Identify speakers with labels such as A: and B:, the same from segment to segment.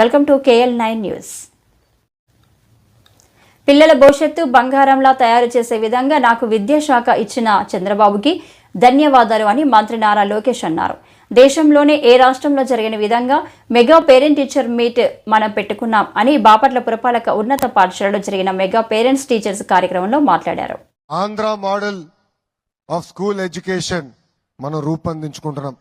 A: Welcome to KL nine news. పిల్లల భవిష్యత్తు బంగారంలా తయారు చేసే విధంగా నాకు విద్యాశాఖ ఇచ్చిన చంద్రబాబుకి ధన్యవాదాలు అని మంత్రి నారా లోకేష్ అన్నారు. దేశంలోనే ఏ రాష్ట్రంలో జరిగిన విధంగా మెగా పేరెంట్ టీచర్ మీట్ మనం పెట్టుకున్నాం అని బాపట్ల పురపాలక ఉన్నత పాఠశాలలో జరిగిన మెగా పేరెంట్స్ టీచర్స్ కార్యక్రమంలో మాట్లాడారు.
B: Andhra model of school education మనం రూపొందించుకుంటున్నాం.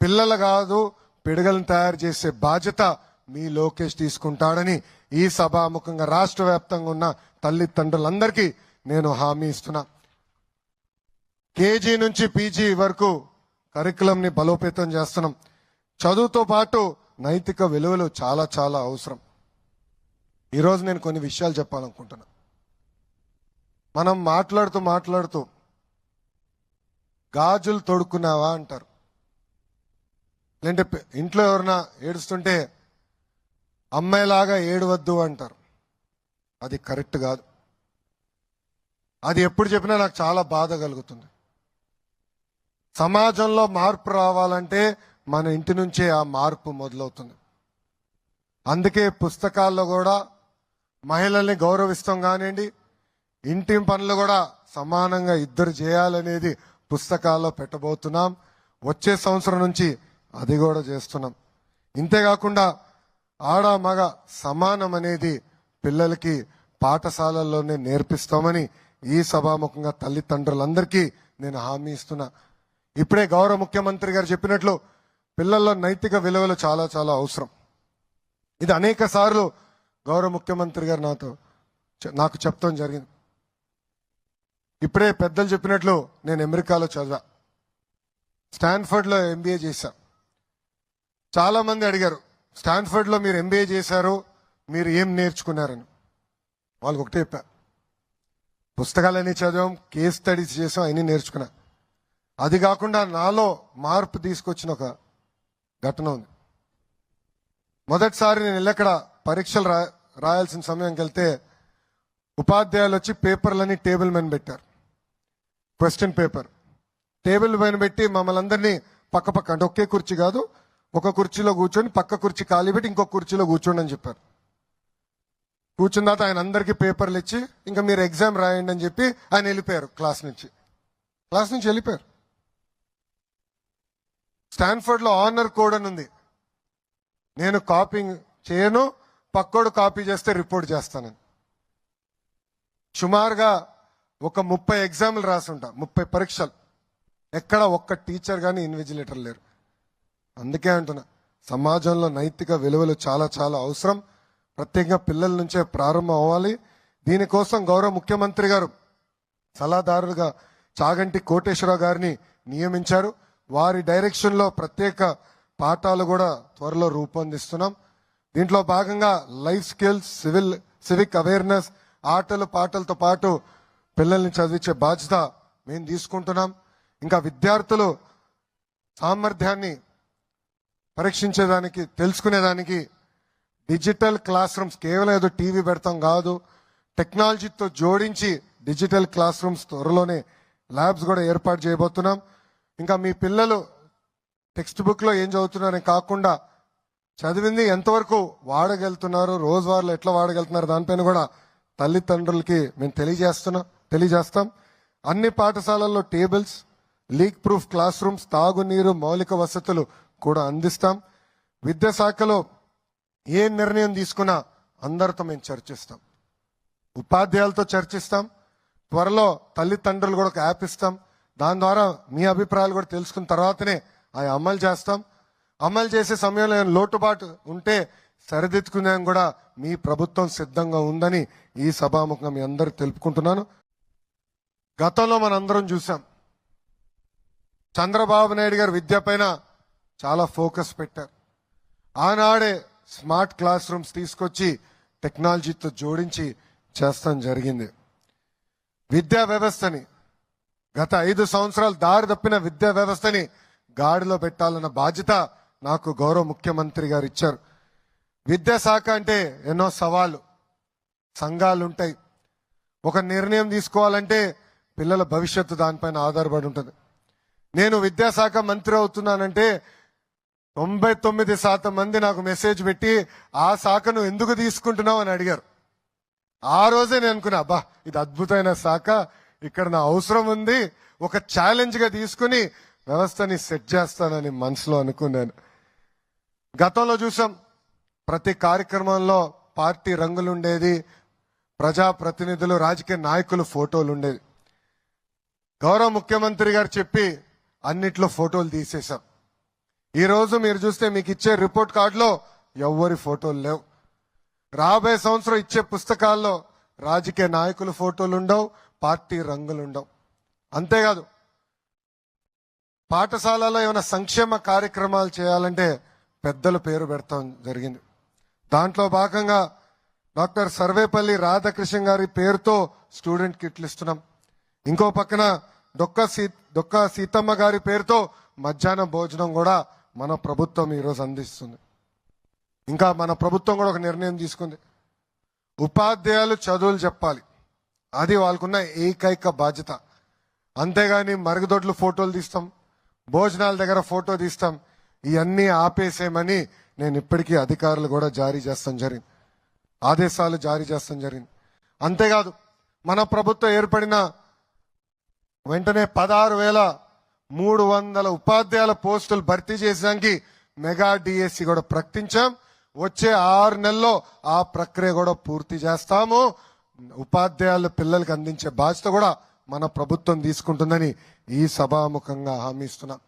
B: పిల్లలు కాదు పిడగలను తయారు చేసే బాధ్యత మీ లోకేష్ తీసుకుంటాడని ఈ సభాముఖంగా రాష్ట్ర వ్యాప్తంగా ఉన్న తల్లిదండ్రులందరికీ నేను హామీ ఇస్తున్నా. కేజీ నుంచి పీజీ వరకు కరికులంని బలోపేతం చేస్తున్నాం. చదువుతో పాటు నైతిక విలువలు చాలా చాలా అవసరం. ఈరోజు నేను కొన్ని విషయాలు చెప్పాలనుకుంటున్నా. మనం మాట్లాడుతూ మాట్లాడుతూ గాజులు తొడుక్కున్నావా అంటారు. లేదంటే ఇంట్లో ఎవరన్నా ఏడుస్తుంటే అమ్మాయిలాగా ఏడవద్దు అంటారు. అది కరెక్ట్ కాదు. అది ఎప్పుడు చెప్పినా నాకు చాలా బాధ కలుగుతుంది. సమాజంలో మార్పు రావాలంటే మన ఇంటి నుంచే ఆ మార్పు మొదలవుతుంది. అందుకే పుస్తకాల్లో కూడా మహిళల్ని గౌరవిస్తాం కానివ్వండి ఇంటి పనులు కూడా సమానంగా ఇద్దరు చేయాలనేది పుస్తకాల్లో పెట్టబోతున్నాం. వచ్చే సంవత్సరం నుంచి అది కూడా చేస్తున్నాం. ఇంతేకాకుండా ఆడ మగ సమానం అనేది పిల్లలకి పాఠశాలల్లోనే నేర్పిస్తామని ఈ సభాముఖంగా తల్లిదండ్రులందరికీ నేను హామీ ఇస్తున్నా. ఇప్పుడే గౌరవ ముఖ్యమంత్రి గారు చెప్పినట్లు పిల్లల్లో నైతిక విలువలు చాలా చాలా అవసరం. ఇది అనేక సార్లు గౌరవ ముఖ్యమంత్రి గారు నాతో చె- నాకు చెప్తాం జరిగింది. ఇప్పుడే పెద్దలు చెప్పినట్లు నేను అమెరికాలో చదివా. స్టాన్ఫర్డ్లో ఎంబీఏ చేశా. చాలా మంది అడిగారు స్టాన్ఫర్డ్లో మీరు ఎంబీఏ చేశారు మీరు ఏం నేర్చుకున్నారని. వాళ్ళకి ఒకటే చెప్పా. పుస్తకాలన్నీ చదివాం కేస్ స్టడీస్ చేసాం అన్నీ నేర్చుకున్నా. అది కాకుండా నాలో మార్పు తీసుకొచ్చిన ఒక ఘటన ఉంది. మొదటిసారి నేను వెళ్ళక్కడ పరీక్షలు రా రాయాల్సిన సమయంకి వెళ్తే ఉపాధ్యాయులు వచ్చి పేపర్లన్నీ టేబుల్ మీద పెట్టారు. Question paper. టేబుల్ పైన పెట్టి మమ్మల్ని అందరినీ పక్క పక్క అంటే ఒకే కుర్చీ కాదు ఒక కుర్చీలో కూర్చొని పక్క కుర్చీ ఖాళీ పెట్టి ఇంకొక కుర్చీలో కూర్చోండి అని చెప్పారు. కూర్చున్న తర్వాత ఆయన అందరికీ పేపర్లు ఇచ్చి ఇంకా మీరు ఎగ్జామ్ రాయండి అని చెప్పి ఆయన వెళ్ళిపోయారు క్లాస్ నుంచి. క్లాస్ నుంచి వెళ్ళిపోయారు. స్టాన్ఫర్డ్లో ఆనర్ కోడ్ అని ఉంది. నేను కాపింగ్ చేయను పక్కోడు కాపీ చేస్తే రిపోర్ట్ చేస్తానని. సుమారుగా ఒక ముప్పై ఎగ్జామ్లు రాసుంటా ముప్పై పరీక్షలు. ఎక్కడ ఒక్క టీచర్ కానీ ఇన్విజిలేటర్ లేరు. అందుకే అంటున్నా సమాజంలో నైతిక విలువలు చాలా చాలా అవసరం. ప్రత్యేకంగా పిల్లల నుంచే ప్రారంభం అవ్వాలి. దీనికోసం గౌరవ ముఖ్యమంత్రి గారు సలహాదారులుగా చాగంటి కోటేశ్వరరావు గారిని నియమించారు. వారి డైరెక్షన్లో ప్రత్యేక పాఠాలు కూడా త్వరలో రూపొందిస్తున్నాం. దీంట్లో భాగంగా life skills civil civic awareness ఆటలు పాటలతో పాటు పిల్లల్ని చదివించే బాధ్యత మేము తీసుకుంటున్నాం. ఇంకా విద్యార్థులు సామర్థ్యాన్ని పరీక్షించేదానికి తెలుసుకునేదానికి డిజిటల్ క్లాస్ రూమ్స్ కేవలం ఏదో టీవీ పెడతాం కాదు టెక్నాలజీతో జోడించి డిజిటల్ క్లాస్ రూమ్స్ త్వరలోనే ల్యాబ్స్ కూడా ఏర్పాటు చేయబోతున్నాం. ఇంకా మీ పిల్లలు టెక్స్ట్ బుక్లో ఏం చదువుతున్నారని కాకుండా చదివింది ఎంతవరకు వాడగలుగుతున్నారు రోజువారీలో ఎట్లా వాడగలుగుతున్నారు దానిపైన కూడా తల్లిదండ్రులకి మేము తెలియజేస్తున్నాం తెలియజేస్తాం. అన్ని పాఠశాలల్లో tables leak proof class rooms తాగునీరు మౌలిక వసతులు కూడా అందిస్తాం. విద్యాశాఖలో ఏ నిర్ణయం తీసుకున్నా అందరితో మేము చర్చిస్తాం. ఉపాధ్యాయులతో చర్చిస్తాం. త్వరలో తల్లిదండ్రులు కూడా ఒక యాప్ ఇస్తాం. దాని ద్వారా మీ అభిప్రాయాలు కూడా తెలుసుకున్న తర్వాతనే అవి అమలు చేస్తాం. అమలు చేసే సమయంలో ఏమైనా లోటుబాటు ఉంటే సరిదిద్దుకునే కూడా మీ ప్రభుత్వం సిద్ధంగా ఉందని ఈ సభాముఖంగా మీ అందరికి తెలుపుకుంటున్నాను. గతంలో మనందరం చూసాం చంద్రబాబు నాయుడు గారు విద్య పైన చాలా ఫోకస్ పెట్టారు. ఆనాడే స్మార్ట్ క్లాస్ రూమ్స్ తీసుకొచ్చి టెక్నాలజీతో జోడించి చేస్తాం జరిగింది. విద్యా వ్యవస్థని గత ఐదు సంవత్సరాలు దారి తప్పిన విద్యా వ్యవస్థని గాడిలో పెట్టాలన్న బాధ్యత నాకు గౌరవ ముఖ్యమంత్రి గారు ఇచ్చారు. విద్యాశాఖ అంటే ఎన్నో సవాళ్ళు సంఘాలు ఉంటాయి ఒక నిర్ణయం తీసుకోవాలంటే పిల్లల భవిష్యత్తు దానిపైన ఆధారపడి ఉంటుంది. నేను విద్యాశాఖ మంత్రి అవుతున్నానంటే తొంభై తొమ్మిది శాతం మంది నాకు మెసేజ్ పెట్టి ఆ శాఖను ఎందుకు తీసుకుంటున్నావు? అని అడిగారు. ఆ రోజే నేను అనుకున్నా అబ్బా ఇది అద్భుతమైన శాఖ. ఇక్కడ నా అవసరం ఉంది. ఒక ఛాలెంజ్గా తీసుకుని వ్యవస్థని సెట్ చేస్తానని మనసులో అనుకున్నాను. గతంలో చూసాం ప్రతి కార్యక్రమంలో పార్టీ రంగులు ఉండేది ప్రజా ప్రతినిధులు రాజకీయ నాయకులు ఫోటోలు ఉండేది గౌరవ ముఖ్యమంత్రి గారు చెప్పి అన్నిట్లో ఫోటోలు తీసేశాం. ఈ రోజు మీరు చూస్తే మీకు ఇచ్చే రిపోర్ట్ కార్డులో ఎవ్వరి ఫోటోలు లేవు. రాబోయే సంవత్సరం ఇచ్చే పుస్తకాల్లో రాజకీయ నాయకుల ఫోటోలు ఉండవు పార్టీ రంగులు ఉండవు. అంతేకాదు పాఠశాలలో ఏమైనా సంక్షేమ కార్యక్రమాలు చేయాలంటే పెద్దల పేరు పెడతాం జరిగింది. దాంట్లో భాగంగా డాక్టర్ సర్వేపల్లి రాధాకృష్ణ గారి పేరుతో స్టూడెంట్ కిట్లు ఇస్తున్నాం. ఇంకో పక్కన డొక్క సీ డొక్క సీతమ్మ గారి పేరుతో మధ్యాహ్నం భోజనం కూడా మన ప్రభుత్వం ఈరోజు అందిస్తుంది. ఇంకా మన ప్రభుత్వం కూడా ఒక నిర్ణయం తీసుకుంది. ఉపాధ్యాయులు చదువులు చెప్పాలి. అది వాళ్ళకున్న ఏకైక బాధ్యత. అంతేగాని మరుగుదొడ్లు ఫోటోలు తీస్తాం భోజనాల దగ్గర ఫోటో తీస్తాం ఇవన్నీ ఆపేసేయమని నేను ఇప్పటికీ అధికారులు కూడా జారీ చేస్తాం జరిగింది. ఆదేశాలు జారీ చేస్తాం జరిగింది. అంతేకాదు మన ప్రభుత్వం ఏర్పడిన వెంటనే పదహారు వేల మూడు వందల ఉపాధ్యాయుల పోస్టులు భర్తీ చేసేదానికి మెగా డిఎస్సి కూడా ప్రకటించాం. వచ్చే ఆరు నెలల్లో ఆ ప్రక్రియ కూడా పూర్తి చేస్తాము. ఉపాధ్యాయుల పిల్లలకు అందించే బాధ్యత కూడా మన ప్రభుత్వం తీసుకుంటుందని ఈ సభాముఖంగా హామీ ఇస్తున్నాం.